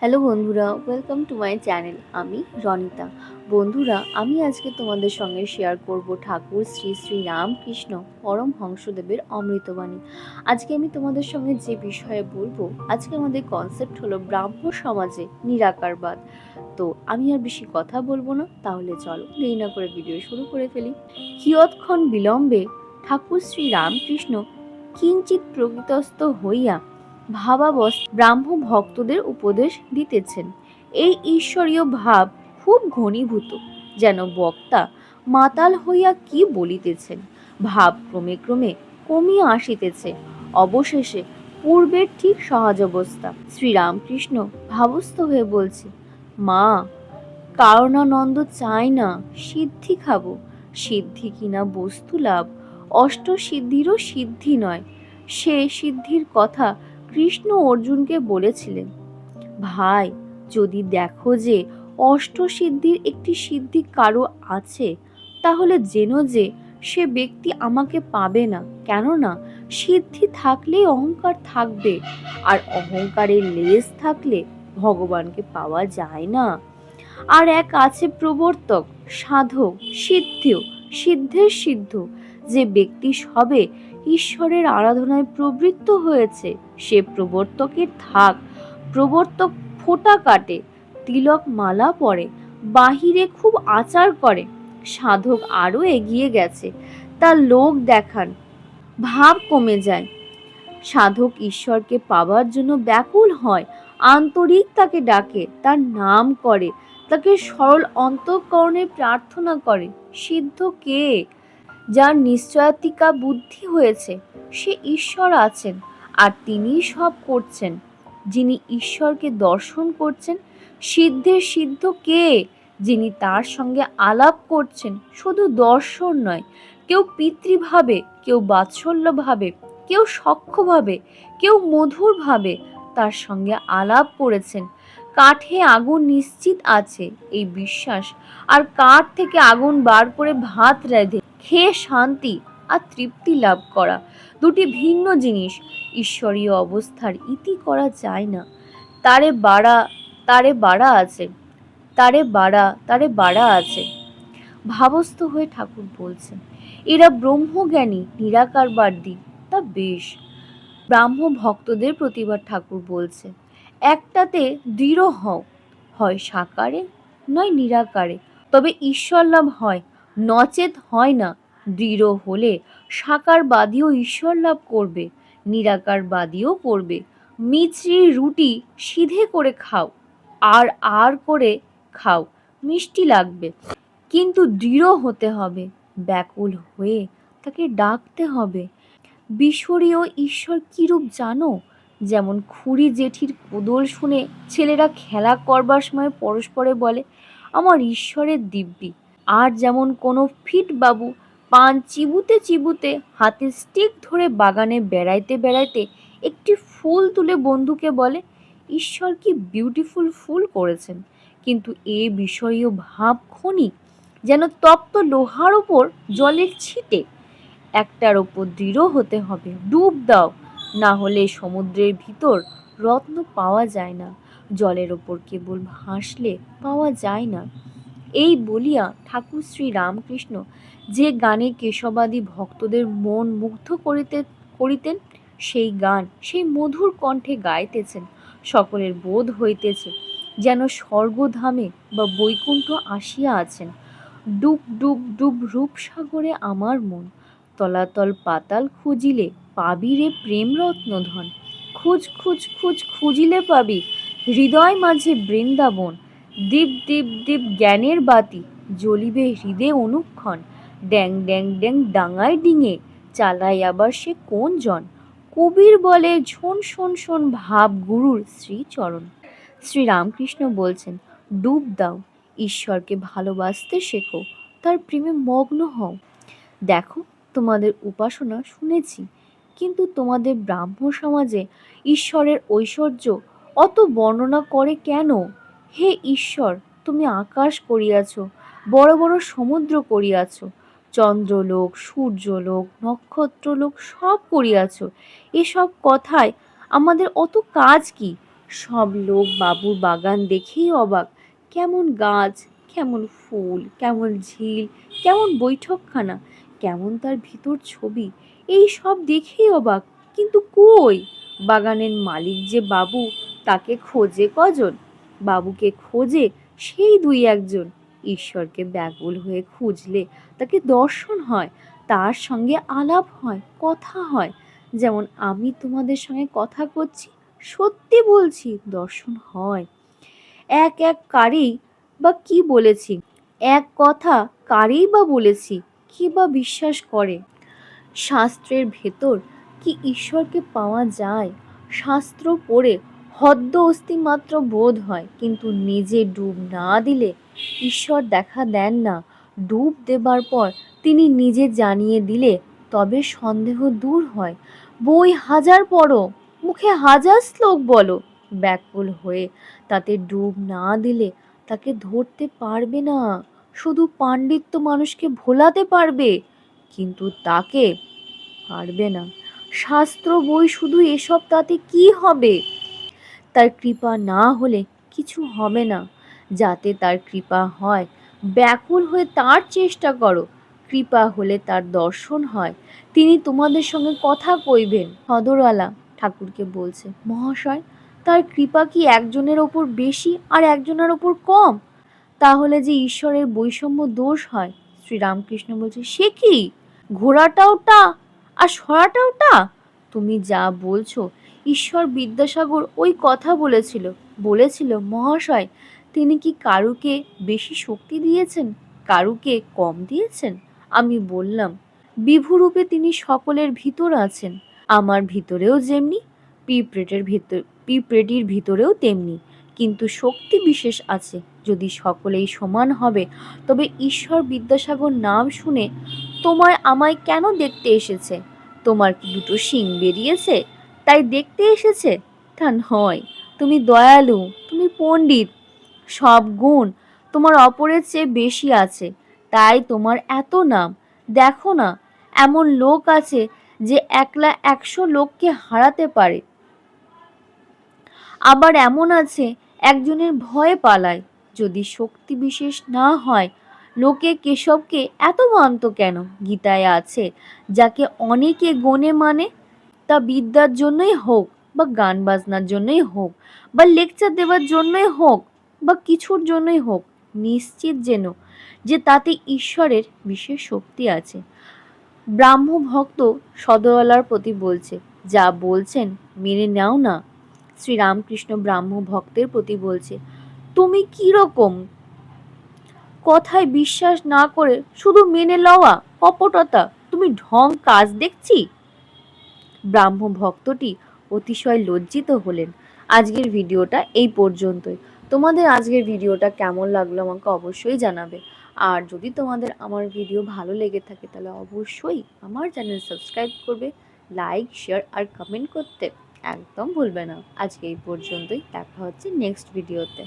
Hello বন্ধুরা welcome to my channel আমি রনিতা। বন্ধুরা, আমি আজকে তোমাদের সঙ্গে শেয়ার করব ঠাকুর শ্রী শ্রী রামকৃষ্ণ পরম হংসদেবের অমৃতবাণী। আজকে আমি তোমাদের সঙ্গে যে বিষয়ে বলব, আজকে আমাদের কনসেপ্ট হলো ব্রাহ্ম সমাজে নিরাকারবাদ তো আমি আর বেশি কথা বলব না, তাহলে চলো দেরি না করে ভিডিও শুরু করে ফেলি। কিয়ৎক্ষণ বিলম্বে ঠাকুর শ্রী রামকৃষ্ণ কিঞ্চিত প্রকৃতস্থ হইয়া ভাবাবস ব্রাহ্ম ভক্তদের উপদেশ দিতেছেন। এই ঈশ্বরীয় ভাব খুব ঘনীভূত, যেন বক্তা মাতাল হইয়া কি বলিতেছেন। ভাব ক্রমে ক্রমে কমিয়া আসিতেছে। অবশেষে পূর্বের ঠিক সহজ অবস্থা শ্রীরামকৃষ্ণ ভাবস্থ হয়ে বলছে, মা, কারণানন্দ চাই না সিদ্ধি খাব। সিদ্ধি কিনা বস্তু লাভ অষ্ট সিদ্ধিরও সিদ্ধি নয়। সে সিদ্ধির কথা কৃষ্ণ অর্জুনকে বলেছিলেন, ভাই, যদি দেখো যে অষ্টসিদ্ধির একটি সিদ্ধি কারও আছে, তাহলে জেন যে সে ব্যক্তি আমাকে পাবে না। কেননা সিদ্ধি থাকলেই অহংকার থাকবে, আর অহংকারের লেজ থাকলে ভগবানকে পাওয়া যায় না। আর এক আছে প্রবর্তক, সাধক, সিদ্ধেও, সিদ্ধের সিদ্ধ। যে ব্যক্তি সবে ঈশ্বরের আরাধনায় প্রবৃত্ত হয়েছে, সে প্রবর্তকের থাক। প্রবর্তক ফোঁটা কাটে, তিলক মালা পরে, বাহিরে খুব আচার করে। সাধক আরও এগিয়ে গেছে তার লোক দেখান, ভাব কমে যায়। সাধক ঈশ্বরকে পাবার জন্য ব্যাকুল হয়, আন্তরিক তাকে ডাকে, তার নাম করে, তাকে সরল অন্তঃকরণে প্রার্থনা করে। সিদ্ধ কে? যার নিশ্চয়াতিকা বুদ্ধি হয়েছে, সে ঈশ্বর আছেন আর তিনিই সব করছেন। যিনি ঈশ্বরকে দর্শন করছেন, সিদ্ধের সিদ্ধ কে? যিনি তার সঙ্গে আলাপ করছেন, শুধু দর্শন নয়, কেউ পিতৃভাবে, কেউ বাৎসল্যভাবে, কেউ সক্ষভাবে কেউ মধুরভাবে তার সঙ্গে আলাপ করেছেন। কাঠে আগুন নিশ্চিত আছে, এই বিশ্বাস, আর কাঠ থেকে আগুন বার করে ভাত রেঁধে খেয়ে শান্তি আর তৃপ্তি লাভ করা। দুটি ভিন্ন জিনিস। ঈশ্বরীয় অবস্থার ইতি করা যায় না। তারে বাড়া তারে বাড়া আছে। তারে বাড়া তারে বাড়া আছে। ভাবস্থ হয়ে ঠাকুর বলছেন, এরা ব্রহ্মজ্ঞানী নিরাকারবাদী তা বেশ। ব্রাহ্ম ভক্তদের প্রতিবার ঠাকুর বলছে, একটাতে দৃঢ় হও। হয় সাকারে, নয় নিরাকারে। তবে ঈশ্বর লাভ হয়। নচেত হয় না। দৃঢ় হলে সাকারবাদীও ঈশ্বর লাভ করবে নিরাকারবাদীও করবে। মিছরি রুটি সিধে করে খাও, আর আর করে খাও, মিষ্টি লাগবে। কিন্তু দৃঢ় হতে হবে, ব্যাকুল হয়ে তাকে ডাকতে হবে। বিশ্বরীয় ঈশ্বর কীরূপ জানো? যেমন খুড়ি জেঠির কোদল শুনে ছেলেরা খেলা করবার সময় পরস্পরে বলে, আমার ঈশ্বরের দিব্যি। আর যেমন কোনো ফিট বাবু পান চিবুতে চিবুতে হাতে স্টিক ধরে বাগানে বেড়াইতে বেড়াইতে একটি ফুল তুলে বন্ধুকে বলে, ঈশ্বর কি বিউটিফুল ফুল করেছেন? কিন্তু এ বিষয়ীয় ভাব ক্ষণিক যেন তপ্ত লোহার ওপর জলের ছিটে। একটার ওপর দৃঢ় হতে হবে, ডুব দাও, না হলে সমুদ্রের ভিতর রত্ন পাওয়া যায় না। জলের ওপর কেবল ভাসলে পাওয়া যায় না। এই বলিয়া ঠাকুর শ্রী রামকৃষ্ণ যে গানে কেশবাদী ভক্তদের মন মুগ্ধ করিতে, করিতেন, সেই গান সেই মধুর কণ্ঠে গাইতেছেন। সকলের বোধ হইতেছে যেন স্বর্গধামে বা বৈকুণ্ঠ আসিয়া আছেন। ডুব ডুব ডুব রূপসাগরে আমার মন, তলাতল পাতাল খুঁজিলে পাবি রে প্রেম রত্নধন খুঁজ খুঁজ খুঁজ খুঁজিলে পাবি হৃদয় মাঝে বৃন্দাবন। দীপ দীপ দীপ জ্ঞানের বাতি জ্বলিবে হৃদে অনুক্ষণ। ড্যাং ড্যাং ড্যাং ডাঙায় ডিঙে, চালায় আবার সে কোন জন? কবির বলে শোন শোন শোন ভাব গুরুর শ্রীচরণ। শ্রীরামকৃষ্ণ বলছেন, ডুব দাও, ঈশ্বরকে ভালোবাসতে শেখো, তার প্রেমে মগ্ন হও। দেখো, তোমাদের উপাসনা শুনেছি, কিন্তু তোমাদের ব্রাহ্ম সমাজে ঈশ্বরের ঐশ্বর্য অত বর্ণনা করে কেন? হে ঈশ্বর, তুমি আকাশ করিয়াছ, বড় বড় সমুদ্র করিয়াছ, চন্দ্রলোক, সূর্যলোক, নক্ষত্রলোক সব করিয়াছ। এসব কথায় আমাদের অত কাজ কি? সব লোক বাবুর বাগান দেখেই অবাক। কেমন গাছ, কেমন ফুল, কেমন ঝিল, কেমন বৈঠকখানা, কেমন তার ভিতর ছবি, এই সব দেখেই অবাক। কিন্তু কই? বাগানের মালিক যে বাবু, তাকে খোঁজে কজন? বাবুকে খোঁজে সেই দুই একজন ঈশ্বরকে ব্যাকুল হয়ে খুঁজলে তাকে দর্শন হয়, তার সঙ্গে আলাপ হয়, কথা হয়। যেমন, আমি তোমাদের সঙ্গে কথা করছি, সত্যি বলছি দর্শন হয়। এক এক কারেই বা কি বলেছি, এক কথা কারেই বা বলেছি, কি বা বিশ্বাস করে? শাস্ত্রের ভেতর কি ঈশ্বরকে পাওয়া যায়? শাস্ত্র পড়ে হদ্দ অস্তিমাত্র বোধ হয়, কিন্তু নিজে ডুব না দিলে ঈশ্বর দেখা দেন না। ডুব দেবার পর তিনি নিজে জানিয়ে দিলে তবে সন্দেহ দূর হয়। বই হাজার পড়ো, মুখে হাজার শ্লোক বলো, ব্যাকুল হয়ে তাতে ডুব না দিলে তাকে ধরতে পারবে না। শুধু পাণ্ডিত্য মানুষকে ভোলাতে পারবে, কিন্তু তাকে পারবে না। শাস্ত্র বই শুধু এসব তাতে কি হবে? তার কৃপা না হলে কিছু হবে না। যাতে তার কৃপা হয়, ব্যাকুল হয়ে তার চেষ্টা করো। কৃপা হলে তার দর্শন হয়। তিনি তোমাদের সঙ্গে কথা কইবেন। সদরওয়ালা ঠাকুরকে বলছে, মহাশয়, তার কৃপা কি একজনের ওপর বেশি আর একজনের ওপর কম? তাহলে যে ঈশ্বরের বৈষম্য দোষ হয়, শ্রীরামকৃষ্ণ বলছে, সে কি? ঘোড়াটাওটা আর সরাটাওটা তুমি যা বলছো ঈশ্বর বিদ্যাসাগর ওই কথা বলেছিল। বলেছিল, মহাশয়, তিনি কি কারুকে বেশি শক্তি দিয়েছেন? কারুকে কম দিয়েছেন? আমি বললাম, বিভুরূপে তিনি সকলের ভিতর আছেন। আমার ভিতরেও যেমনি, পিঁপড়েটের ভিতর, পিঁপড়েটির ভিতরেও তেমনি। কিন্তু শক্তি বিশেষ আছে। যদি সকলেই সমান হবে, তবে ঈশ্বর বিদ্যাসাগর নাম শুনে তোমায় আমায় কেন দেখতে এসেছে? তোমার কি দুটো শিং বেরিয়েছে? তাই দেখতে এসেছে? তা নয়। তুমি দয়ালু, তুমি পণ্ডিত। সব গুণ তোমার অপরের চেয়ে বেশি আছে। তাই তোমার এত নাম। দেখো না, এমন লোক আছে যে একলা একশো লোককে হারাতে পারে। আবার এমন আছে, একজনের ভয়ে পালায়। যদি শক্তি বিশেষ না হয়, লোকে কেশবকে এত মানত কেন? গীতায় আছে, যাকে অনেকে গণে মানে তা বিদ্যার জন্যই হোক বা গান বাজনার জন্যই হোক বা লেকচার দেওয়ার জন্যই হোক বা কিছুর জন্যই হোক, নিশ্চিত যেন যে তাতে ঈশ্বরের বিশেষ শক্তি আছে। ব্রাহ্ম ভক্ত সদরওয়ালার প্রতি বলছে, যা বলছেন মেনে নাও না। শ্রীরামকৃষ্ণ ব্রাহ্ম ভক্তের প্রতি বলছে, তুমি কি রকম? কথায় বিশ্বাস না করে শুধু মেনে লওয়া কপটতা তুমি ঢং কাজ দেখছি? ব্রাহ্ম ভক্তটি অতিশয় লজ্জিত হলেন। আজকের ভিডিওটা এই পর্যন্তই। তোমাদের আজকের ভিডিওটা কেমন লাগল আমাকে অবশ্যই জানাবে। আর যদি তোমাদের আমার ভিডিও ভালো লেগে থাকে তাহলে অবশ্যই আমার চ্যানেল সাবস্ক্রাইব করবে, লাইক, শেয়ার আর কমেন্ট করতে একদম ভুলবে না। আজকে এই পর্যন্তই। দেখা হচ্ছে নেক্সট ভিডিওতে।